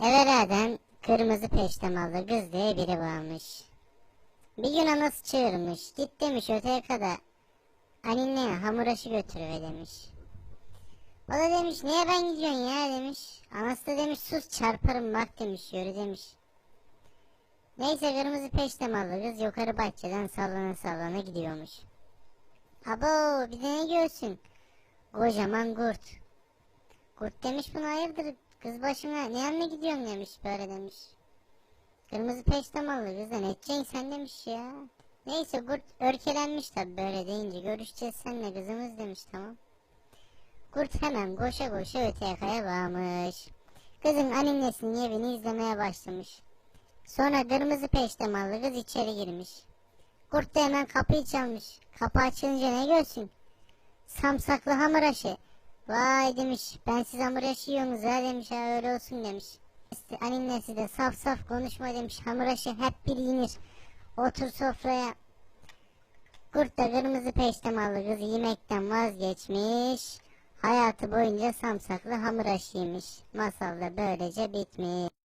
Evveladen kırmızı peştemallı kız diye biri varmış. Bir gün anası çağırmış. Git demiş öteye kadar. Annene hamur aşı götürüver demiş. O da demiş niye ben gidiyorsun ya demiş. Anası da demiş sus çarparım bak demiş yürü demiş. Neyse kırmızı peştemallı kız yukarı bahçeden sallana sallana gidiyormuş. Abo bir de ne görsün? Kocaman kurt. Kurt demiş buna hayırdır kız başına ne yanına gidiyorsun demiş böyle demiş. Kırmızı peştemallı kız da edeceksin sen demiş ya. Neyse kurt örkelenmiş tabi böyle deyince görüşeceğiz seninle kızımız demiş tamam. Kurt hemen koşa koşa öteye kaya varmış. Kızın annesinin evini izlemeye başlamış. Sonra kırmızı peştemallı kız içeri girmiş. Kurt da hemen kapıyı çalmış. Kapı açılınca ne görsün? Samsaklı hamur aşı. Vay demiş ben siz hamur aşı yiyorsunuz ha demiş ha öyle olsun demiş. Annesi de saf saf konuşma demiş hamur aşı hep bir yenir. Otur sofraya. Kurt da kırmızı peştemallı kız yemekten vazgeçmiş. Hayatı boyunca samsaklı hamur aşı yemiş. Masal da böylece bitmiş.